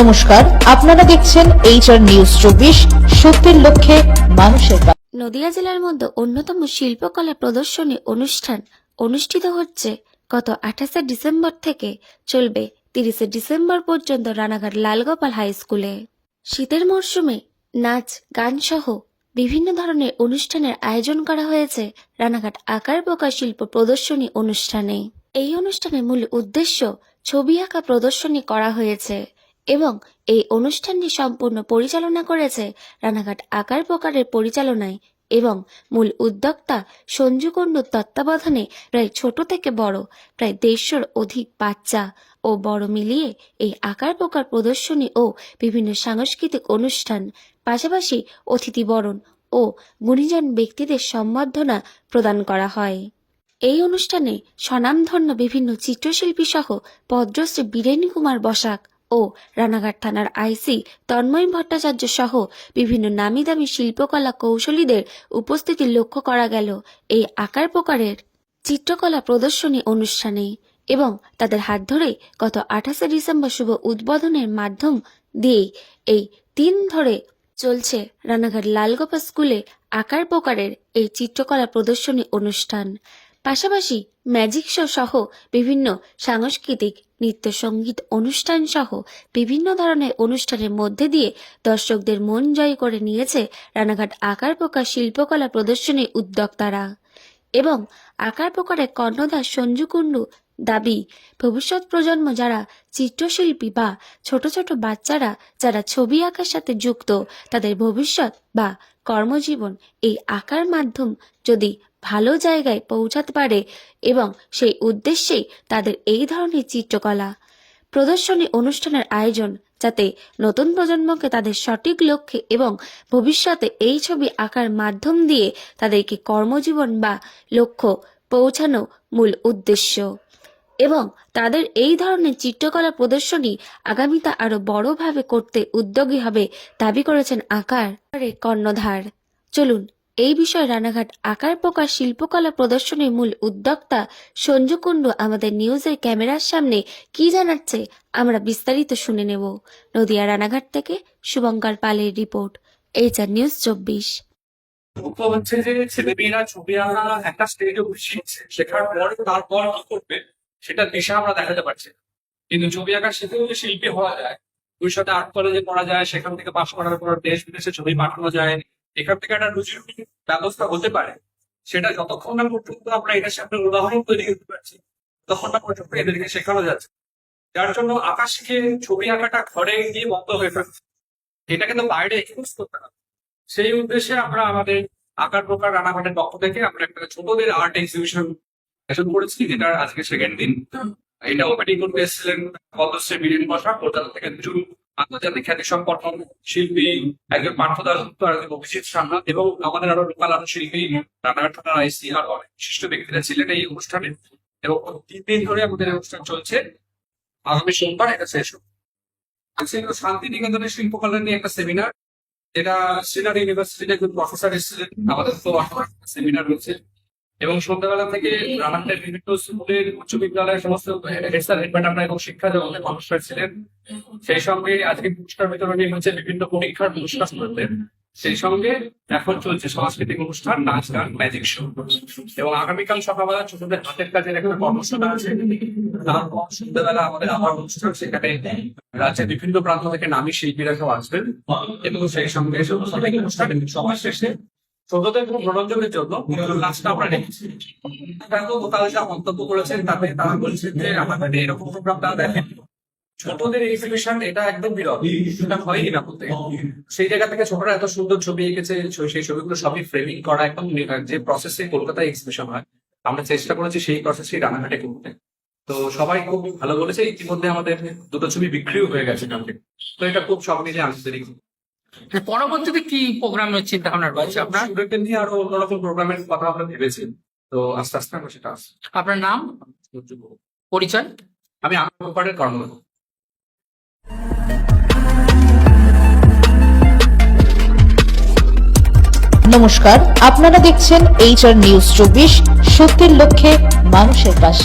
নমস্কার, আপনারা দেখছেন এইচআর নিউজ চব্বিশ, সত্যের লক্ষ্যে মানুষের নদিয়া জেলার মধ্যে অন্যতম শিল্পকলা প্রদর্শনী অনুষ্ঠান অনুষ্ঠিত হচ্ছে গত আঠাশে ডিসেম্বর থেকে চলবে তিরিশে ডিসেম্বর পর্যন্ত রানাঘাট লালগোপাল হাই স্কুলে। শীতের মরশুমে নাচ, গান সহ বিভিন্ন ধরনের অনুষ্ঠানের আয়োজন করা হয়েছে রানাঘাট আকার প্রকাশ শিল্প প্রদর্শনী অনুষ্ঠানে। এই অনুষ্ঠানের মূল উদ্দেশ্য ছবি আঁকা প্রদর্শনী করা হয়েছে। এবং এই অনুষ্ঠানটি সম্পূর্ণ পরিচালনা করেছে রানাঘাট আকার প্রকারের পরিচালনায় এবং মূল উদ্যোক্তা সঞ্জু কুণ্ডুর তত্ত্বাবধানে প্রায় ছোট থেকে বড়, প্রায় দেড়শোর অধিক বাচ্চা ও বড় মিলিয়ে এই আকার প্রকার প্রদর্শনী ও বিভিন্ন সাংস্কৃতিক অনুষ্ঠান, পাশাপাশি অতিথি বরণ ও গুণীজন ব্যক্তিদের সম্বর্ধনা প্রদান করা হয়। এই অনুষ্ঠানে স্বনামধন্য বিভিন্ন চিত্রশিল্পী সহ পদ্মশ্রী বীরেন কুমার বসাক ও রানাঘাট থানার আইসি তন্ময় ভট্টাচার্য সহ বিভিন্ন নামি দামি শিল্পকলা কৌশলীদের উপস্থিতি লক্ষ্য করা গেল এই আকার প্রকারের চিত্রকলা প্রদর্শনী অনুষ্ঠানে এবং তাদের হাত ধরে গত আঠাশে ডিসেম্বর শুভ উদ্বোধনের মাধ্যম দিয়ে এই দিন ধরে চলছে রানাঘাট লালগোপা স্কুলে আকার প্রকারের এই চিত্রকলা প্রদর্শনী অনুষ্ঠান। পাশাপাশি ম্যাজিক শো সহ বিভিন্ন সাংস্কৃতিক নৃত্য সংগীত অনুষ্ঠান সহ বিভিন্ন ধরনের অনুষ্ঠানের মধ্যে দিয়ে দর্শকদের মন জয় করে নিয়েছে রানাঘাট আকার প্রকার শিল্পকলা প্রদর্শনী উদ্যোক্তারা। এবং আকার প্রকারের কর্ণধার সঞ্জু কুণ্ডু দাবি, ভবিষ্যৎ প্রজন্ম যারা চিত্রশিল্পী বা ছোট ছোট বাচ্চারা যারা ছবি আঁকার সাথে যুক্ত, তাদের ভবিষ্যৎ বা কর্মজীবন এই আঁকার মাধ্যম যদি ভালো জায়গায় পৌঁছাতে পারে এবং সেই উদ্দেশ্যেই তাদের এই ধরনের চিত্রকলা। প্রদর্শনী অনুষ্ঠানের আয়োজন যাতে নতুন প্রজন্মকে তাদের সঠিক লক্ষ্যে এবং ভবিষ্যতে এই ছবি আঁকার মাধ্যম দিয়ে তাদেরকে কর্মজীবন বা লক্ষ্য পৌঁছানো মূল উদ্দেশ্য। এবং তাদের এই ধরনের চিত্রকলা প্রদর্শনী আগামীতে আরও বড়ভাবে করতে উদ্যোগী হবে, দাবি করেছেন আকার কর্ণধার। চলুন এই বিষয়ে রানাঘাট আকার প্রকার শিল্পকলা প্রদর্শনীর মূল উদ্যোক্তা সঞ্জু কুণ্ডু আমাদের নিউজের ক্যামেরার সামনে কি জানাচ্ছে, আমরা বিস্তারিত শুনে নেব। নদিয়া রানাঘাট থেকে শুভঙ্কর পালের রিপোর্ট, এইচআর নিউজ চব্বিশ। দুঃখ হচ্ছে যে ছেলেমেয়েরা ছবি আঁকা একটা স্টেজে শিখছে শেখার পর তারপর কি করবে, সেটা দিশা আমরা দেখাতে পারছি কিন্তু ছবি আঁকা শিখেও যে শিল্পী হওয়া যায়। ভবিষ্যতে আর্ট কলেজে পড়া যায়, সেখান থেকে পাশ করার পর দেশ বিদেশে ছবি পাঠানো যায়। এখান থেকে একটা রুজি ব্যবস্থা হতে পারে। সেটা যতক্ষণ না পর্যন্ত আমরা এটার সামনে উদাহরণ তৈরি করতে পারছি তখন না পর্যন্ত এদেরকে শেখানো যাচ্ছে। যার জন্য আঁকা শিখে ছবি আঁকাটা ঘরে গিয়ে বন্ধ হয়ে ফেলছে এটা কিন্তু বাইরে এক্সপোজ করতে হবে। সেই উদ্দেশ্যে আমরা আমাদের আকার প্রকার রানাঘাটের পক্ষ থেকে আমরা একটা ছোটদের আর্ট এক্সিবিশন আয়োজন করেছি, যেটা আজকে সেকেন্ড দিন। এটা ওপেনিং করতে এসেছিলেন পদ্মশ্রী বীরেন বসা কলকাতা থেকে দুজন আন্তর্জাতিক খ্যাতি সম্পন্ন শিল্পী একজন আর একজন অভিজিৎ সান্না এবং আমাদের আরও লোকাল আরও শিল্পী রানাঘাট আর অনেক বিশিষ্ট ব্যক্তিরা ছিলেন এই অনুষ্ঠানে। এবং তিন দিন ধরে আমাদের অনুষ্ঠান চলছে। আগামী সোমবার এটা শেষ হবে। ছিল শান্তিনিকেতনের শিল্পকলা নিয়ে একটা সেমিনার যেটা শ্রীনাথ ইউনিভার্সিটিতে একজন প্রফেসর এসেছিলেন। আমাদের তো সেমিনার রয়েছে। এবং সন্ধ্যাবেলা থেকে রানাঘাটের বিভিন্ন স্কুলের উচ্চ বিদ্যালয়ের সমস্ত হেড স্যার এবং শিক্ষা জগতের মানুষরা ছিলেন সেই সঙ্গে আজকে পুরস্কার বিতরণী হচ্ছে বিভিন্ন পরীক্ষার পুরস্কার করতেন সেই সঙ্গে এখন চলছে সাংস্কৃতিক অনুষ্ঠান নাচ গান ম্যাজিক শো এবং আগামীকাল সকালবেলা ছোটদের হাতের কাজের একটা কর্মশালা আছে। তারপর সন্ধ্যাবেলা আমাদের আবার অনুষ্ঠান সেখানে রাজ্যের বিভিন্ন প্রান্ত থেকে নামী শিল্পীরা সব আসবেন। এবং সেই সঙ্গে অনুষ্ঠানে সবার শেষে জন্য তারা যে এক্সিবিশন এটা একদম বলতে? সেই জায়গা থেকে ছোটরা এত সুন্দর ছবি এঁকেছে সেই ছবিগুলো সবই ফ্রেমিং করা একদম যে প্রসেসে কলকাতায় এক্সিবিশন হয়, আমরা চেষ্টা করেছি সেই প্রসেসই রানাঘাটে করতে। তো সবাই খুব ভালো বলেছে। ইতিমধ্যে আমাদের দুটো ছবি বিক্রিও হয়ে গেছে তো এটা খুব সব আন্তরিক। মানে পরবর্তীতে কি প্রোগ্রামের চিন্তা ভাবনা রয়েছে আপনার? স্টুডেন্টদের নিয়ে আরও অন্যরকম প্রোগ্রামের কথা আমরা ভেবেছি। তো আস্তে আস্তে আমরা সেটা আসছে আপনার নাম? পরিচয়? আমি আমার কর্মরত। নমস্কার আপনারা দেখছেন এইচআর নিউজ চব্বিশ সত্যের লক্ষ্যে মানুষের পাশে।